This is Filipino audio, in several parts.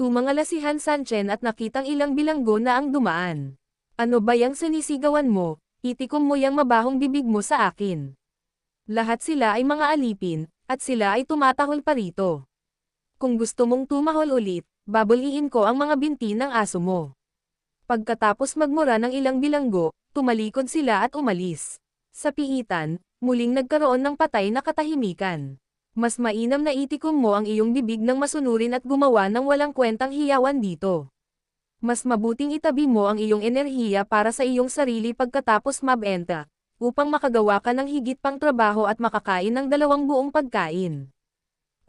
Tumangala si Han Sanchen at nakitang ilang bilanggo na ang dumaan. Ano ba yang sinisigawan mo? Itikom mo yang mabahong bibig mo sa akin. Lahat sila ay mga alipin, at sila ay tumatahol pa rito. Kung gusto mong tumahol ulit, babuliin ko ang mga binti ng aso mo. Pagkatapos magmura ng ilang bilanggo, tumalikod sila at umalis. Sa piitan, muling nagkaroon ng patay na katahimikan. Mas mainam na itikom mo ang iyong bibig ng masunurin at gumawa ng walang kwentang hiyawan dito. Mas mabuting itabi mo ang iyong enerhiya para sa iyong sarili pagkatapos mabenta, upang makagawa ka ng higit pang trabaho at makakain ng dalawang buong pagkain.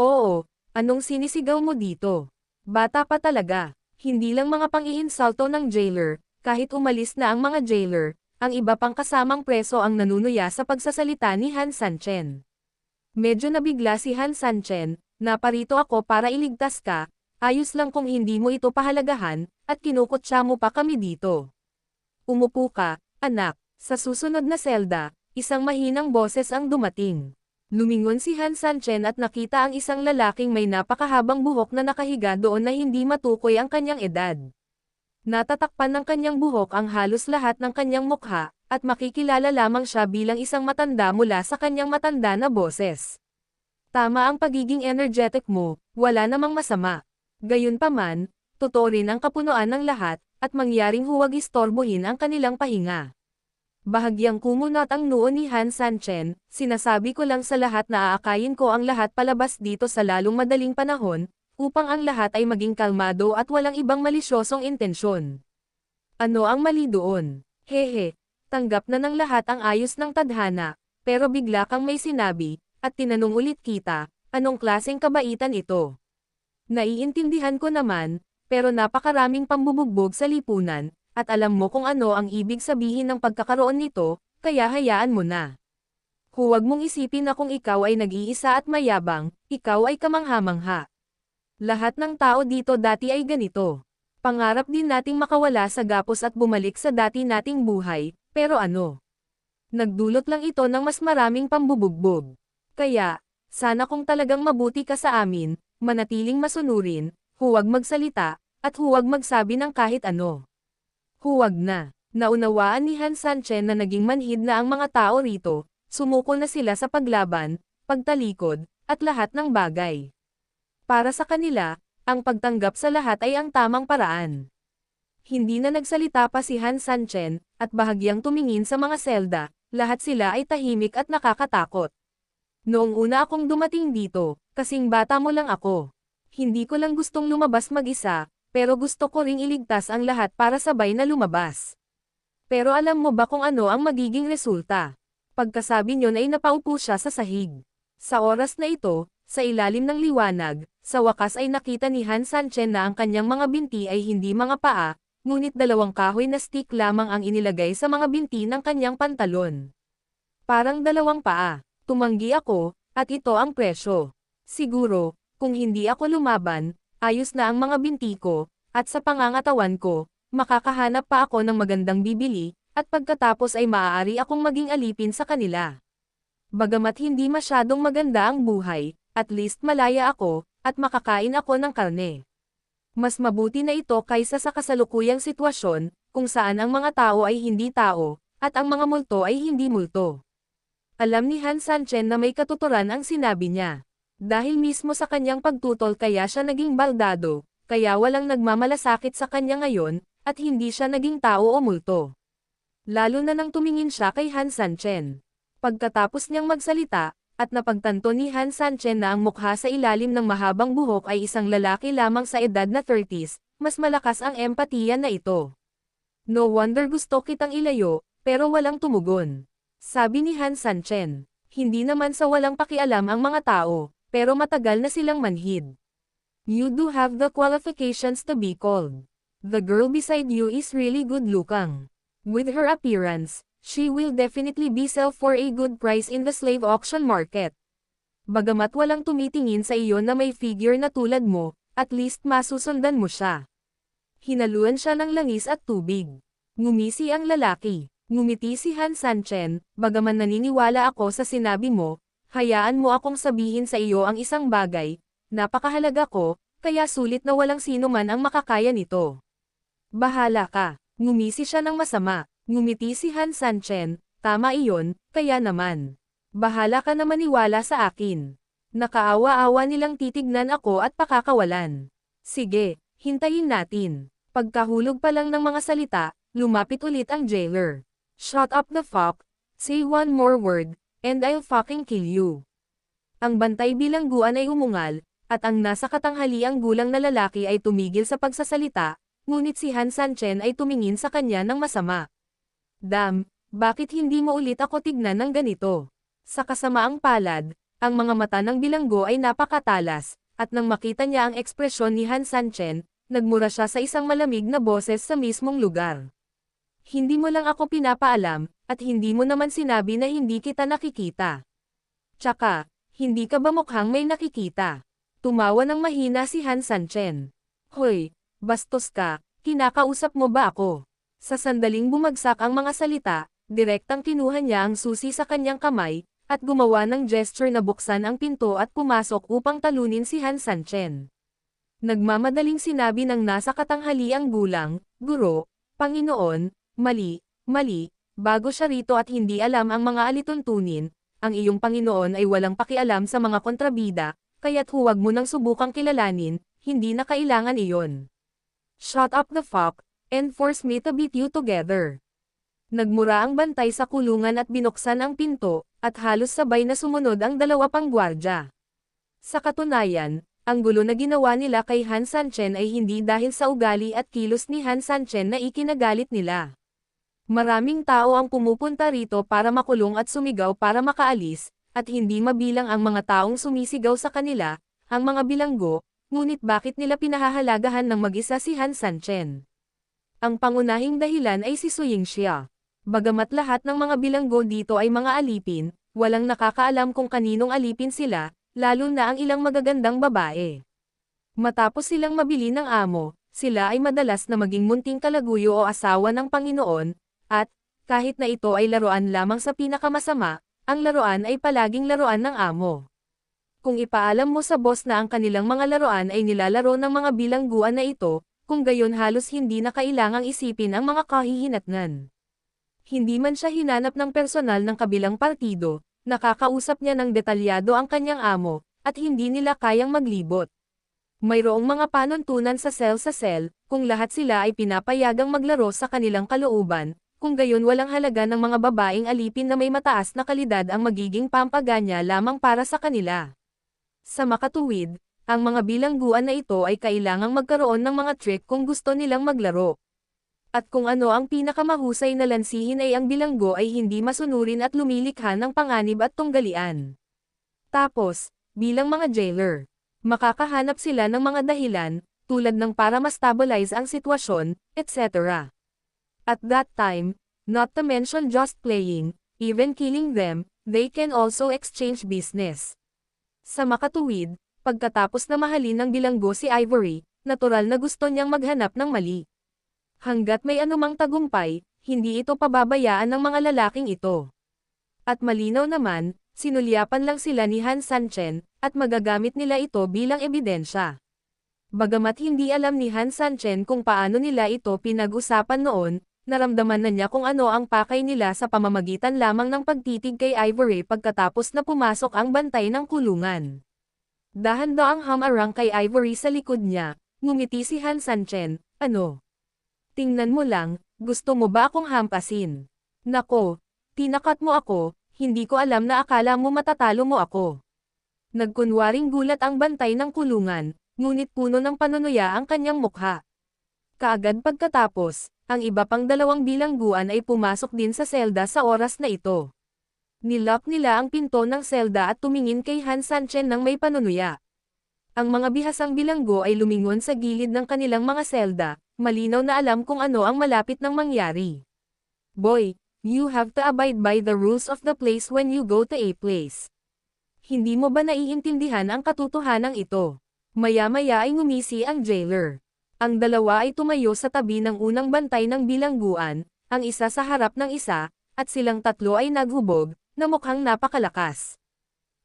Oo, anong sinisigaw mo dito? Bata pa talaga, hindi lang mga pang-iinsalto ng jailer, kahit umalis na ang mga jailer, ang iba pang kasamang preso ang nanunuya sa pagsasalita ni Han Sanchen. Medyo nabigla si Han Sanchen, naparito ako para iligtas ka, ayos lang kung hindi mo ito pahalagahan, at kinukutsa mo pa kami dito. Umupo ka, anak, sa susunod na selda, isang mahinang boses ang dumating. Lumingon si Han Sanchen at nakita ang isang lalaking may napakahabang buhok na nakahiga doon na hindi matukoy ang kanyang edad. Natatakpan ng kanyang buhok ang halos lahat ng kanyang mukha, at makikilala lamang siya bilang isang matanda mula sa kanyang matanda na boses. Tama ang pagiging energetic mo, wala namang masama. Gayunpaman, totoo rin ang kapunuan ng lahat, at mangyaring huwag istorbohin ang kanilang pahinga. Bahagyang kumunot ang noo ni Han Sanchen, sinasabi ko lang sa lahat na aakayin ko ang lahat palabas dito sa lalong madaling panahon, upang ang lahat ay maging kalmado at walang ibang malisyosong intensyon. Ano ang mali doon? Hehe, tanggap na ng lahat ang ayos ng tadhana, pero bigla kang may sinabi, at tinanong ulit kita, anong klaseng kabaitan ito? Naiintindihan ko naman, pero napakaraming pambubugbog sa lipunan, at alam mo kung ano ang ibig sabihin ng pagkakaroon nito, kaya hayaan mo na. Huwag mong isipin na kung ikaw ay nag-iisa at mayabang, ikaw ay kamangha-mangha. Lahat ng tao dito dati ay ganito. Pangarap din nating makawala sa gapos at bumalik sa dati nating buhay, pero ano? Nagdulot lang ito ng mas maraming pambubugbog. Kaya, sana kung talagang mabuti ka sa amin, manatiling masunurin, huwag magsalita, at huwag magsabi ng kahit ano. Huwag na. Naunawaan ni Han Sanchen na naging manhid na ang mga tao rito, sumuko na sila sa paglaban, pagtalikod, at lahat ng bagay. Para sa kanila, ang pagtanggap sa lahat ay ang tamang paraan. Hindi na nagsalita pa si Han Sanchen, at bahagyang tumingin sa mga selda, lahat sila ay tahimik at nakakatakot. Noong una akong dumating dito, kasing bata mo lang ako. Hindi ko lang gustong lumabas mag-isa, pero gusto ko ring iligtas ang lahat para sabay na lumabas. Pero alam mo ba kung ano ang magiging resulta? Pagkasabi niyon ay napaupo siya sa sahig. Sa oras na ito, sa ilalim ng liwanag, sa wakas ay nakita ni Han Sanchen na ang kanyang mga binti ay hindi mga paa, ngunit dalawang kahoy na stick lamang ang inilagay sa mga binti ng kanyang pantalon. Parang dalawang paa. Tumanggi ako, at ito ang presyo. Siguro, kung hindi ako lumaban, ayos na ang mga binti ko, at sa pangangatawan ko, makakahanap pa ako ng magandang bibili, at pagkatapos ay maaari akong maging alipin sa kanila. Bagamat hindi masyadong maganda ang buhay, at least malaya ako, at makakain ako ng karne. Mas mabuti na ito kaysa sa kasalukuyang sitwasyon, kung saan ang mga tao ay hindi tao, at ang mga multo ay hindi multo. Alam ni Han Sanchen na may katuturan ang sinabi niya. Dahil mismo sa kanyang pagtutol kaya siya naging baldado, kaya walang nagmamalasakit sa kanya ngayon, at hindi siya naging tao o multo. Lalo na nang tumingin siya kay Han Sanchen. Pagkatapos niyang magsalita, at napagtanto ni Han Sanchen na ang mukha sa ilalim ng mahabang buhok ay isang lalaki lamang sa edad na 30s, mas malakas ang empatiya na ito. No wonder gusto kitang ilayo, pero walang tumugon. Sabi ni Han Sanchen. Hindi naman sa walang pakialam ang mga tao, pero matagal na silang manhid. You do have the qualifications to be called. The girl beside you is really good looking. With her appearance, she will definitely be sell for a good price in the slave auction market. Bagamat walang tumitingin sa iyo na may figure na tulad mo, at least masusundan mo siya. Hinaluan siya ng langis at tubig. Ngumisi ang lalaki. Ngumiti si Han Sanchen, bagaman naniniwala ako sa sinabi mo, hayaan mo akong sabihin sa iyo ang isang bagay, napakahalaga ko, kaya sulit na walang sino man ang makakaya nito. Bahala ka. Ngumisi siya ng masama. Ngumiti si Han Sanchen, tama iyon, kaya naman. Bahala ka na maniwala sa akin. Nakaawa-awa nilang titignan ako at pakakawalan. Sige, hintayin natin. Pagkahulog pa lang ng mga salita, lumapit ulit ang jailer. Shut up the fuck, say one more word, and I'll fucking kill you. Ang bantay bilangguan ay umungal, at ang nasa katanghaliang gulang na lalaki ay tumigil sa pagsasalita, ngunit si Han Sanchen ay tumingin sa kanya ng masama. Dam, bakit hindi mo ulit ako tignan ng ganito? Sa kasamaang palad, ang mga mata ng bilanggo ay napakatalas, at nang makita niya ang ekspresyon ni Han Sanchen, nagmura siya sa isang malamig na boses sa mismong lugar. Hindi mo lang ako pinapaalam, at hindi mo naman sinabi na hindi kita nakikita. Tsaka, hindi ka ba mukhang may nakikita? Tumawa ng mahina si Han Sanchen. Hoy, bastos ka, kinakausap mo ba ako? Sa sandaling bumagsak ang mga salita, direktang kinuha niya ang susi sa kanyang kamay, at gumawa ng gesture na buksan ang pinto at pumasok upang talunin si Han Sanchen. Nagmamadaling sinabi ng nasa katanghaliang gulang, Guro, Panginoon, mali, mali, bago siya rito at hindi alam ang mga alituntunin, ang iyong Panginoon ay walang pakialam sa mga kontrabida, kaya't huwag mo nang subukang kilalanin, hindi na kailangan iyon. Shut up the fuck, and force me to beat you together. Nagmura ang bantay sa kulungan at binuksan ang pinto, at halos sabay na sumunod ang dalawa pang gwardya. Sa katunayan, ang gulo na ginawa nila kay Han Sanchen ay hindi dahil sa ugali at kilos ni Han Sanchen na ikinagalit nila. Maraming tao ang pumupunta rito para makulong at sumigaw para makaalis, at hindi mabilang ang mga taong sumisigaw sa kanila, ang mga bilanggo, ngunit bakit nila pinahahalagahan ng mag-isa si Han Sanchen? Ang pangunahing dahilan ay si Suying Xia. Bagamat lahat ng mga bilanggo dito ay mga alipin, walang nakakaalam kung kaninong alipin sila, lalo na ang ilang magagandang babae. Matapos silang mabili ng amo, sila ay madalas na maging munting kalaguyo o asawa ng Panginoon, at, kahit na ito ay laruan lamang sa pinakamasama, ang laruan ay palaging laruan ng amo. Kung ipaalam mo sa boss na ang kanilang mga laruan ay nilalaro ng mga bilangguan na ito, kung gayon halos hindi na kailangang isipin ang mga kahihinatnan. Hindi man siya hinanap ng personal ng kabilang partido, nakakausap niya ng detalyado ang kanyang amo, at hindi nila kayang maglibot. Mayroong mga panuntunan sa cell sa cell, kung lahat sila ay pinapayagang maglaro sa kanilang kalooban, kung gayon walang halaga ng mga babaeng alipin na may mataas na kalidad ang magiging pampaganya lamang para sa kanila. Sa makatuwid, ang mga bilangguan na ito ay kailangang magkaroon ng mga trick kung gusto nilang maglaro. At kung ano ang pinakamahusay na lansihin ay ang bilanggo ay hindi masunurin at lumilikha ng panganib at tunggalian. Tapos, bilang mga jailer, makakahanap sila ng mga dahilan, tulad ng para ma-stabilize ang sitwasyon, etc. At that time, not to mention just playing, even killing them, they can also exchange business. Sa makatuwid, pagkatapos na mahalin ng bilanggo si Ivory, natural na gusto niyang maghanap ng mali. Hanggat may anumang tagumpay, hindi ito pababayaan ng mga lalaking ito. At malinaw naman, sinulyapan lang sila ni Han Sanchen, at magagamit nila ito bilang ebidensya. Bagamat hindi alam ni Han Sanchen kung paano nila ito pinag-usapan noon, naramdaman na niya kung ano ang pakay nila sa pamamagitan lamang ng pagtitig kay Ivory pagkatapos na pumasok ang bantay ng kulungan. Dahan daw ang hamarang kay Ivory sa likod niya, ngumiti si Han Sanchen, ano? Tingnan mo lang, gusto mo ba akong hampasin? Nako, tinakat mo ako, hindi ko alam na akala mo matatalo mo ako. Nagkunwaring gulat ang bantay ng kulungan, ngunit puno ng panunuya ang kanyang mukha. Kaagad pagkatapos, ang iba pang dalawang bilangguan ay pumasok din sa selda sa oras na ito. Nilock nila ang pinto ng selda at tumingin kay Han Sanchen ng may panunuya. Ang mga bihasang bilanggo ay lumingon sa gilid ng kanilang mga selda, malinaw na alam kung ano ang malapit ng mangyari. Boy, you have to abide by the rules of the place when you go to a place. Hindi mo ba naiintindihan ang katotohanan ito? Maya-maya ay ngumisi ang jailer. Ang dalawa ay tumayo sa tabi ng unang bantay ng bilangguan, ang isa sa harap ng isa, at silang tatlo ay naghubog, na mukhang napakalakas.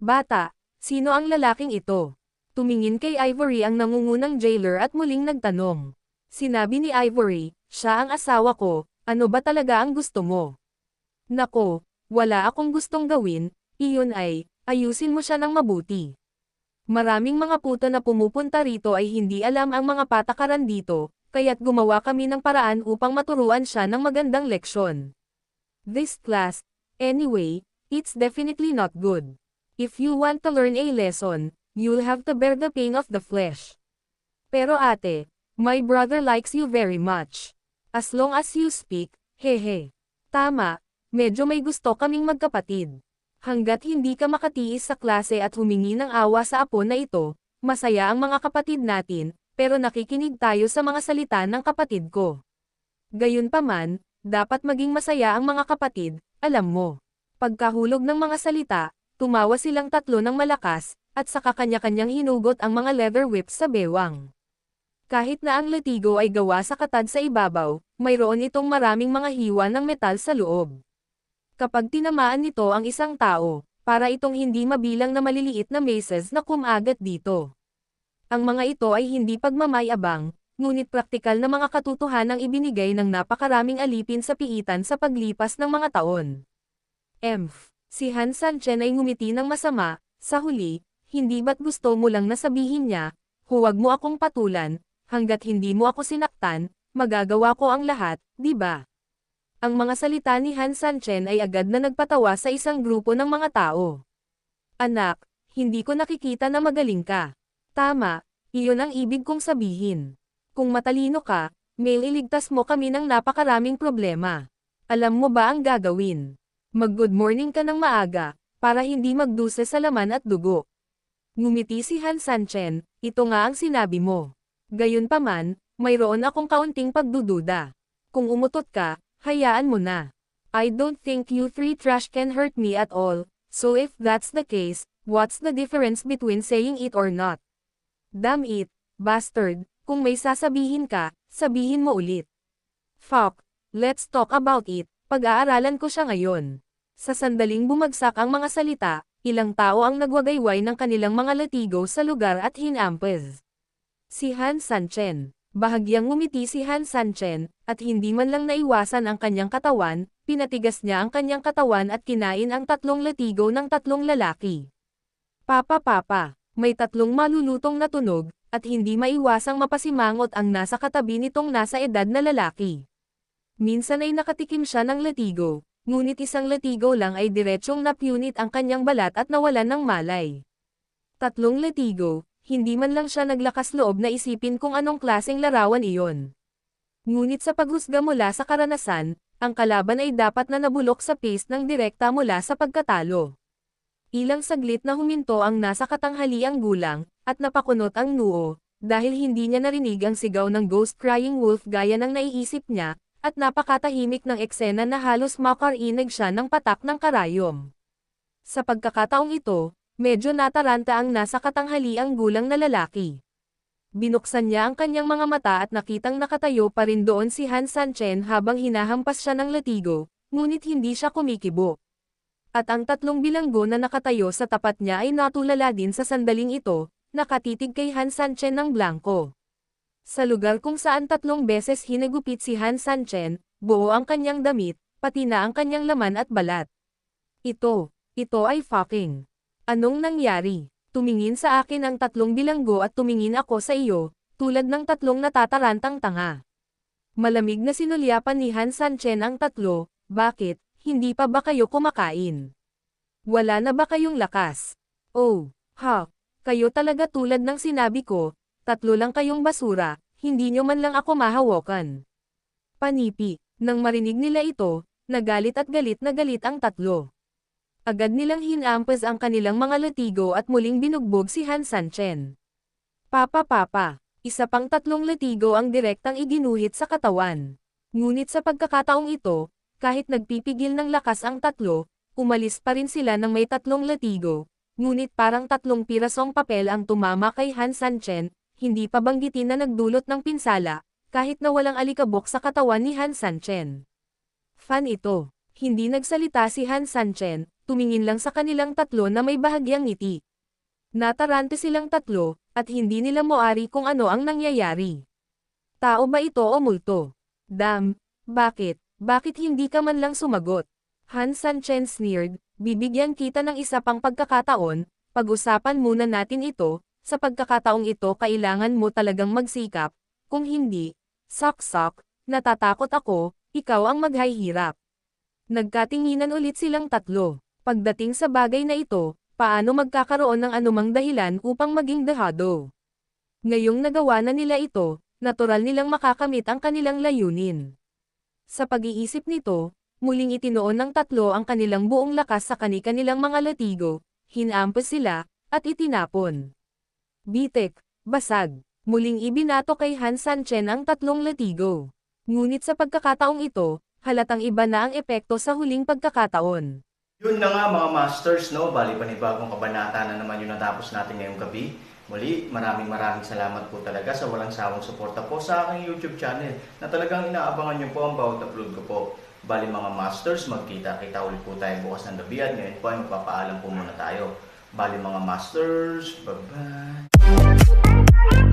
Bata, sino ang lalaking ito? Tumingin kay Ivory ang nangungunang jailer at muling nagtanong. Sinabi ni Ivory, siya ang asawa ko, ano ba talaga ang gusto mo? Nako, wala akong gustong gawin, iyon ay, ayusin mo siya ng mabuti. Maraming mga puto na pumupunta rito ay hindi alam ang mga patakaran dito, kaya't gumawa kami ng paraan upang maturuan siya ng magandang leksyon. This class, anyway, it's definitely not good. If you want to learn a lesson, you'll have to bear the pain of the flesh. Pero ate, my brother likes you very much. As long as you speak, hehe. Tama, medyo may gusto kaming magkapatid. Hanggat hindi ka makatiis sa klase at humingi ng awa sa apo na ito, masaya ang mga kapatid natin, pero nakikinig tayo sa mga salita ng kapatid ko. Gayunpaman, dapat maging masaya ang mga kapatid, alam mo. Pagkahulog ng mga salita, tumawa silang tatlo ng malakas, at saka kanya-kanyang hinugot ang mga leather whips sa bewang. Kahit na ang latigo ay gawa sa katad sa ibabaw, mayroon itong maraming mga hiwa ng metal sa loob. Kapag tinamaan nito ang isang tao, para itong hindi mabilang na maliliit na maces na kumagat dito. Ang mga ito ay hindi pagmamayabang, ngunit praktikal na mga katotohanang ibinigay ng napakaraming alipin sa piitan sa paglipas ng mga taon. Emph, si Han Sanchen ay ngumiti ng masama, sa huli, hindi ba't gusto mo lang nasabihin niya, huwag mo akong patulan, hanggat hindi mo ako sinaktan, magagawa ko ang lahat, di ba? Ang mga salita ni Han Sanchen ay agad na nagpatawa sa isang grupo ng mga tao. Anak, hindi ko nakikita na magaling ka. Tama, iyon ang ibig kong sabihin. Kung matalino ka, may iligtas mo kami ng napakaraming problema. Alam mo ba ang gagawin? Mag-good morning ka ng maaga, para hindi magduse sa laman at dugo. Ngumiti si Han Sanchen, ito nga ang sinabi mo. Gayunpaman, mayroon akong kaunting pagdududa. Kung umutot ka, hayaan mo na. I don't think you three trash can hurt me at all, so if that's the case, what's the difference between saying it or not? Damn it, bastard, kung may sasabihin ka, sabihin mo ulit. Fuck, let's talk about it, pag-aaralan ko siya ngayon. Sa sandaling bumagsak ang mga salita, ilang tao ang nagwagayway ng kanilang mga latigo sa lugar at hinampez. Si Han Sanchen. Bahagyang ngumiti si Han Sanchen, at hindi man lang naiwasan ang kanyang katawan, pinatigas niya ang kanyang katawan at kinain ang tatlong latigo ng tatlong lalaki. Papa papa, may tatlong malulutong na tunog, at hindi maiwasang mapasimangot ang nasa katabi nitong nasa edad na lalaki. Minsan ay nakatikim siya ng latigo, ngunit isang latigo lang ay diretsyong napunit ang kanyang balat at nawalan ng malay. Tatlong latigo, hindi man lang siya naglakas loob na isipin kung anong klaseng larawan iyon. Ngunit sa paghusga mula sa karanasan, ang kalaban ay dapat na nabulok sa pace ng direkta mula sa pagkatalo. Ilang saglit na huminto ang nasa katanghaliang gulang, at napakunot ang noo, dahil hindi niya narinig ang sigaw ng ghost crying wolf gaya ng naiisip niya, at napakatahimik ng eksena na halos makarinig siya ng patak ng karayom. Sa pagkakataong ito, medyo nataranta ang nasa katanghaliang gulang na lalaki. Binuksan niya ang kanyang mga mata at nakitang nakatayo pa rin doon si Han Sanchen habang hinahampas siya ng latigo, ngunit hindi siya kumikibo. At ang tatlong bilanggo na nakatayo sa tapat niya ay natulala din sa sandaling ito, nakatitig kay Han Sanchen ng blanco. Sa lugar kung saan tatlong beses hinagupit si Han Sanchen, buo ang kanyang damit, pati na ang kanyang laman at balat. Ito, ito ay fucking. Anong nangyari? Tumingin sa akin ang tatlong bilanggo at tumingin ako sa iyo, tulad ng tatlong natatarantang tanga. Malamig na sinulyapan ni Han Sanchen ang tatlo, Bakit, hindi pa ba kayo kumakain? Wala na ba kayong lakas? Oh, ha, kayo talaga tulad ng sinabi ko, tatlo lang kayong basura, hindi nyo man lang ako mahawakan. Panipi, nang marinig nila ito, nagalit at galit na galit ang tatlo. Agad nilang hinampas ang kanilang mga latigo at muling binugbog si Han Sanchen. Papa papa, isa pang tatlong latigo ang direktang iginuhit sa katawan. Ngunit sa pagkakataong ito, kahit nagpipigil ng lakas ang tatlo, umalis pa rin sila ng may tatlong latigo, ngunit parang tatlong pirasong papel ang tumama kay Han Sanchen, hindi pa banggitin na nagdulot ng pinsala, kahit na walang alikabok sa katawan ni Han Sanchen. Fan ito. Hindi nagsalita si Han Sanchen, tumingin lang sa kanilang tatlo na may bahagyang ngiti. Natarante silang tatlo, at hindi nila moari kung ano ang nangyayari. Tao ba ito o multo? Dam, bakit, bakit hindi ka man lang sumagot? Han Sanchen sneered, bibigyan kita ng isa pang pagkakataon, pag-usapan muna natin ito, sa pagkakataong ito kailangan mo talagang magsikap, kung hindi, sok-sok, natatakot ako, ikaw ang maghahirap. Nagkatinginan ulit silang tatlo. Pagdating sa bagay na ito, paano magkakaroon ng anumang dahilan upang maging dehado? Ngayong nagawa na nila ito, natural nilang makakamit ang kanilang layunin. Sa pag-iisip nito, muling itinoon ng tatlo ang kanilang buong lakas sa kani-kanilang mga latigo, hinampas sila, at itinapon. Bitek, basag, muling ibinato kay Han Sanchen ang tatlong latigo. Ngunit sa pagkakataong ito, halatang iba na ang epekto sa huling pagkakataon. Yun na nga mga masters, no? Bali panibagong kabanata na naman yung natapos natin ngayong gabi. Muli, maraming maraming salamat po talaga sa walang sawang suporta po sa aking YouTube channel na talagang inaabangan niyo po ang bawat upload ko po. Bali mga masters, magkita-kita ulit po tayo bukas ng gabi at ngayon po ay magpapaalam po muna tayo. Bali mga masters, bye-bye! Thank you.